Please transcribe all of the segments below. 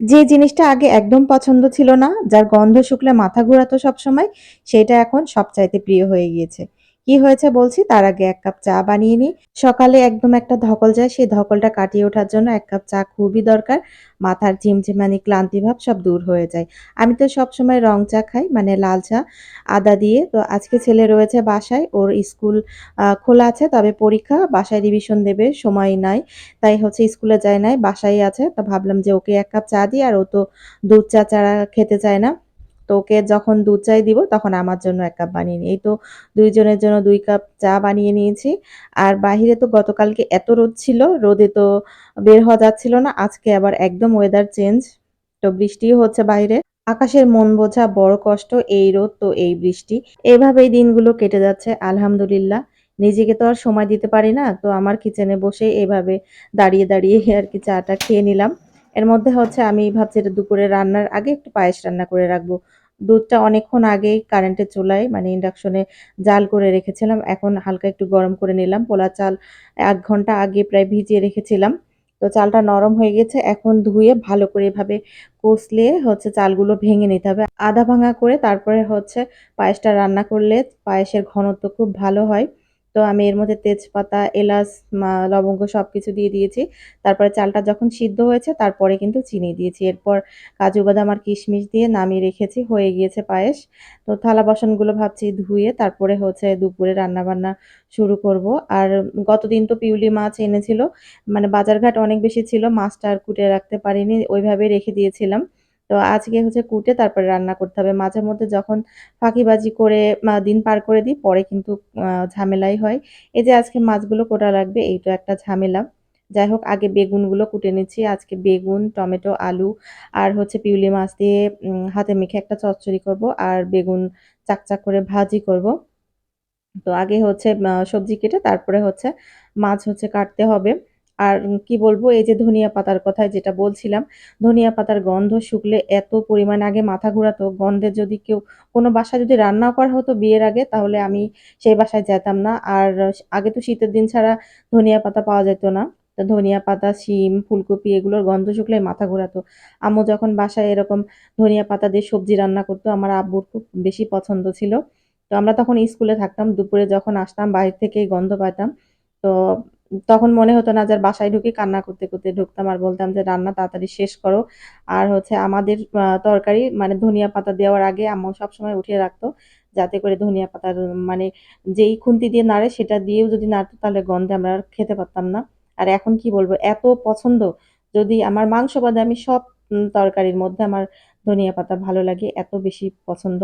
যে জিনিসটা আগে একদম পছন্দ ছিল না, যার গন্ধ শুকলে মাথা ঘোরাতো সবসময়, সেটা এখন সবচাইতে প্রিয় হয়ে গিয়েছে। কি হয়েছে বলছি, তার আগে এক কাপ চা বানিয়ে নিই। সকালে একদম একটা ধকল যায়, সেই ধকলটা কাটিয়ে ওঠার জন্য এক কাপ চা খুবই দরকার। মাথার ঝিমঝিমানি ক্লান্তিভাব সব দূর হয়ে যায়। আমি তো সবসময় রং চা খাই, মানে লাল চা, আদা দিয়ে। তো আজকে ছেলে রয়েছে বাসায়, ওর স্কুল খোলা আছে, তবে পরীক্ষা, বাসায় রিভিশন দেবে, সময় নাই। তাই হচ্ছে স্কুলে যায় নাই, বাসায়ই আছে। তো ভাবলাম যে ওকে এক কাপ চা দিই, আর ও তো দুধ চা ছাড়া খেতে চায় না। তো ওকে যখন দুধ চাই দিব, তখন আমার জন্য এক কাপ বানিয়ে নিই। এই তো দুইজনের জন্য দুই কাপ চা বানিয়ে নিয়েছি। আর বাহিরে তো গতকালকে এত রোদ ছিল, রোদে তো বের হওয়া যাচ্ছিল না। আজকে আবার একদম ওয়েদার চেঞ্জ। তো বৃষ্টিও হচ্ছে বাইরে। আকাশের মন বোঝা বড় কষ্ট, এই রোদ তো এই বৃষ্টি। এভাবেই দিনগুলো কেটে যাচ্ছে আলহামদুলিল্লাহ। নিজেকে তো আর সময় দিতে পারি না। তো আমার কিচেনে বসে এভাবে দাঁড়িয়ে, দাঁড়িয়ে আরকি চাটা খেয়ে নিলাম। এর মধ্যে হচ্ছে আমি ভাবছি এটা দুপুরে রান্নার আগে একটু পায়েস রান্না করে রাখব। দুধটা অনেকক্ষণ আগেই কারেন্টের চুলায় মানে ইন্ডাকশনে জাল করে রেখেছিলাম। এখন হালকা একটু গরম করে নিলাম। পোলা চাল এক ঘণ্টা আগে প্রায় ভিজিয়ে রেখেছিলাম। তো চালটা নরম হয়ে গেছে। এখন ধুয়ে ভালো করে এভাবে কষলে হচ্ছে চালগুলো ভেঙে নিতে হবে। আধা ভাঙা করে তারপরে হচ্ছে পায়েসটা রান্না করলে পায়েসের ঘনত্ব খুব ভালো হয়। তো আমি এর মধ্যে তেজপাতা, এলাচ, লবঙ্গ সবকিছু দিয়ে দিয়েছি। তারপরে চালটা যখন সিদ্ধ হয়েছে তারপরে কিন্তু চিনি দিয়েছি। এরপর কাজু বাদাম আর কিশমিশ দিয়ে নামিয়ে রেখেছি, হয়ে গিয়েছে পায়েস। তো থালা বাসনগুলো ভাবছি ধুয়ে তারপরে হচ্ছে দুপুরে রান্নাবান্না শুরু করব। আর গতদিন তো পিউলি মাছ এনেছিল। মানে বাজারঘাট অনেক বেশি ছিল, মাছটা আর কুটে রাখতে পারিনি, ওইভাবে রেখে দিয়েছিলাম। তো আজকে হচ্ছে কুটে তারপরে রান্না করতে হবে। মাঝে মধ্যে যখন ফাঁকিবাজি করে দিন পার করে দিই, পরে কিন্তু ঝামেলাই হয়। এই যে আজকে মাছগুলো কোটা লাগবে, এই তো একটা ঝামেলা। যাই হোক আগে বেগুনগুলো কুটে নিচ্ছি। আজকে বেগুন, টমেটো, আলু আর হচ্ছে পিউলি মাছ দিয়ে হাতে মেখে একটা চচ্চড়ি করব। আর বেগুন চাকচাক করে ভাজি করব। তো আগে হচ্ছে সবজি কেটে তারপরে হচ্ছে মাছ হচ্ছে কাটতে হবে। আর কি বলব এই যে ধনিয়া পাতার কথা যেটা বলছিলাম, ধনিয়া পাতার গন্ধ শুকলে এত পরিমাণ আগে মাথা ঘুরাতো, গন্ধে যদি কেউ কোনো বাসায় যদি রান্নাও করা হতো বিয়ের আগে তাহলে আমি সেই বাসায় যেতাম না। আর আগে তো শীতের দিন ছাড়া ধনিয়া পাতা পাওয়া যেত না। তো ধনিয়া পাতা, শিম, ফুলকপি এগুলোর গন্ধ শুকলেই মাথা ঘোরাতো। আম্মু যখন বাসায় এরকম ধনিয়া পাতা দিয়ে সবজি রান্না করতো, আমার আব্বুর খুব বেশি পছন্দ ছিল। তো আমরা তখন স্কুলে থাকতাম, দুপুরে যখন আসতাম বাহির থেকেই গন্ধ পাইতাম। তো তখন মনে হতো না যে বাসায় ঢুকে কান্না করতে, করতে ঢুকতাম আর বলতাম যে, "রান্না তাড়াতাড়ি শেষ করো।" আর হচ্ছে আমাদের তরকারি মানে ধনিয়া পাতা দেওয়ার আগে আম্মু সবসময় উঠিয়ে রাখতো। যাতে করে ধনিয়া পাতার মানে যেই খুন্তি দিয়ে নাড়ে সেটা দিয়েও যদি নাড়তো তাহলে গন্ধে আমরা আর খেতে পারতাম না। আর এখন কি বলব এত পছন্দ, যদি আমার মাংস বাদে আমি সব তরকারির মধ্যে আমার ধনিয়া পাতা ভালো লাগে, এত বেশি পছন্দ।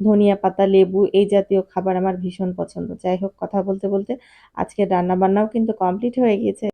ধনিয়া পাতা, লেবু এই জাতীয় খাবার আমার ভীষণ পছন্দ। যাই হোক কথা বলতে, বলতে আজকের রান্নাবান্নাও কিন্তু কমপ্লিট হয়ে গিয়েছে।